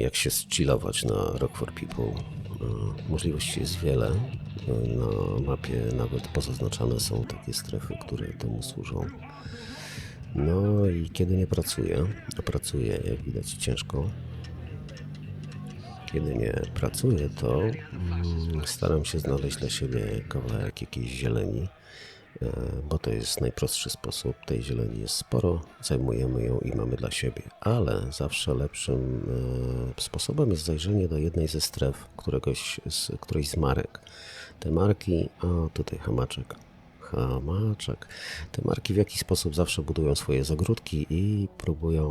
jak się zchillować na Rock for People. E, Możliwości jest wiele. Na mapie nawet pozaznaczane są takie strefy, które temu służą. No i kiedy nie pracuję, a pracuję, jak widać, ciężko. Kiedy nie pracuję, to mm, staram się znaleźć dla siebie kawałek jakiejś zieleni, bo to jest najprostszy sposób. Tej zieleni jest sporo, zajmujemy ją i mamy dla siebie, ale zawsze lepszym e, sposobem jest zajrzenie do jednej ze stref któregoś z, którejś z marek. Te marki, o tutaj hamaczek, hamaczek. Te marki w jakiś sposób zawsze budują swoje zagródki i próbują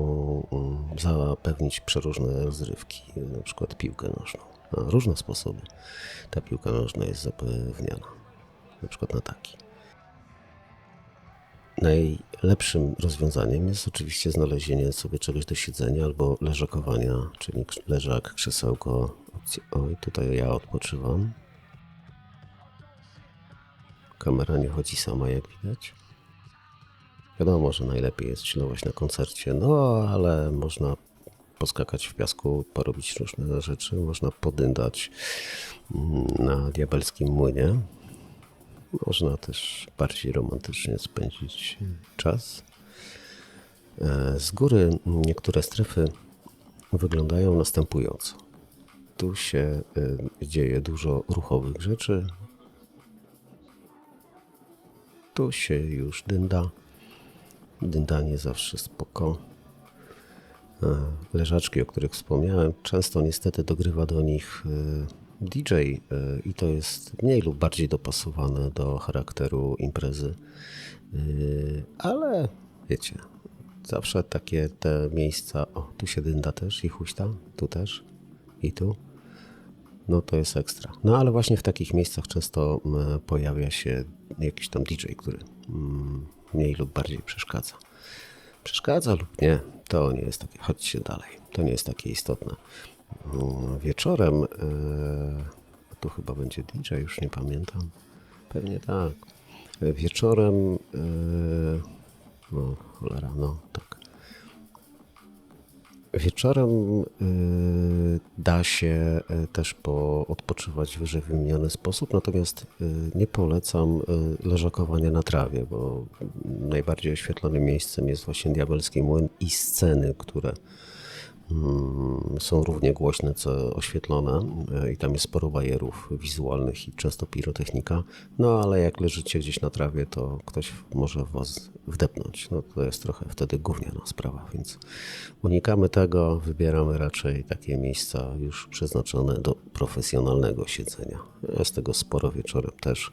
mm, zapewnić przeróżne rozrywki, na przykład piłkę nożną. Na różne sposoby ta piłka nożna jest zapewniana. Na przykład na taki. Najlepszym rozwiązaniem jest oczywiście znalezienie sobie czegoś do siedzenia albo leżakowania, czyli leżak, krzesełko. Oj, tutaj ja odpoczywam. Kamera nie chodzi sama, jak widać. Wiadomo, że najlepiej jest chillować na koncercie, no ale można poskakać w piasku, porobić różne rzeczy, można podyndać mm, na diabelskim młynie. Można też bardziej romantycznie spędzić czas. E, Z góry niektóre strefy wyglądają następująco. Tu się e, dzieje dużo ruchowych rzeczy, tu się już dynda. Dyndanie zawsze spoko. E, Leżaczki, o których wspomniałem, często niestety dogrywa do nich DJ e, i to jest mniej lub bardziej dopasowane do charakteru imprezy. E, Ale wiecie, zawsze takie te miejsca, o tu się dynda też i huśta, tu też i tu no to jest ekstra. No ale właśnie w takich miejscach często pojawia się jakiś tam DJ, który mm, mniej lub bardziej przeszkadza. Przeszkadza lub nie, to nie jest takie, chodźcie dalej, to nie jest takie istotne. Mm, Wieczorem, e, tu chyba będzie DJ, już nie pamiętam, pewnie tak. E, Wieczorem, e, no cholera, no tak. Wieczorem da się też po, odpoczywać w wyżej wymieniony sposób, natomiast nie polecam leżakowania na trawie, bo najbardziej oświetlonym miejscem jest właśnie Diabelski Młyn i sceny, które mm, są równie głośne co oświetlone y, i tam jest sporo bajerów wizualnych i często pirotechnika, no ale jak leżycie gdzieś na trawie, to ktoś może w was wdepnąć. No to jest trochę wtedy gówniana sprawa, więc unikamy tego, wybieramy raczej takie miejsca już przeznaczone do profesjonalnego siedzenia. Jest tego sporo wieczorem też.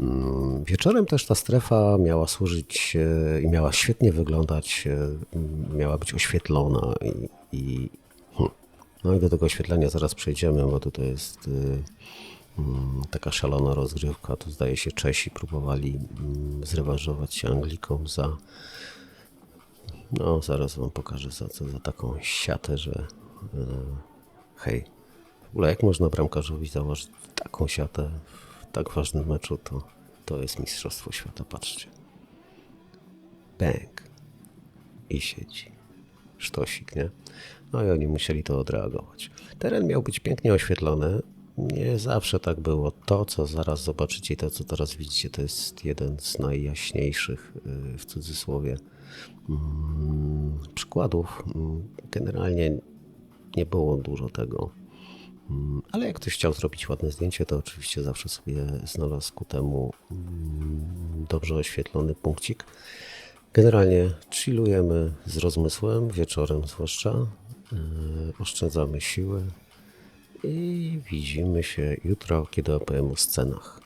Mm, Wieczorem też ta strefa miała służyć e, i miała świetnie wyglądać, e, miała być oświetlona i, i. no i do tego oświetlenia zaraz przejdziemy, bo tutaj jest y, mm, taka szalona rozgrywka. Tu zdaje się Czesi próbowali mm, zrewanżować się Anglikom za no, zaraz wam pokażę za co, za taką siatę, że e, hej, w ogóle jak można bramkarzowi założyć taką siatę w tak ważnym meczu, to to jest Mistrzostwo Świata, patrzcie. Bang. I siedzi. Sztosik, nie? No i oni musieli to odreagować. Teren miał być pięknie oświetlony. Nie zawsze tak było. To, co zaraz zobaczycie i to, co teraz widzicie, to jest jeden z najjaśniejszych, yy, w cudzysłowie, mm, przykładów. Mm, Generalnie nie było dużo tego. Mm, Ale jak ktoś chciał zrobić ładne zdjęcie, to oczywiście zawsze sobie znalazł ku temu dobrze oświetlony punkcik. Generalnie chillujemy z rozmysłem, wieczorem zwłaszcza. Yy, Oszczędzamy siły i widzimy się jutro, kiedy opowiem o scenach.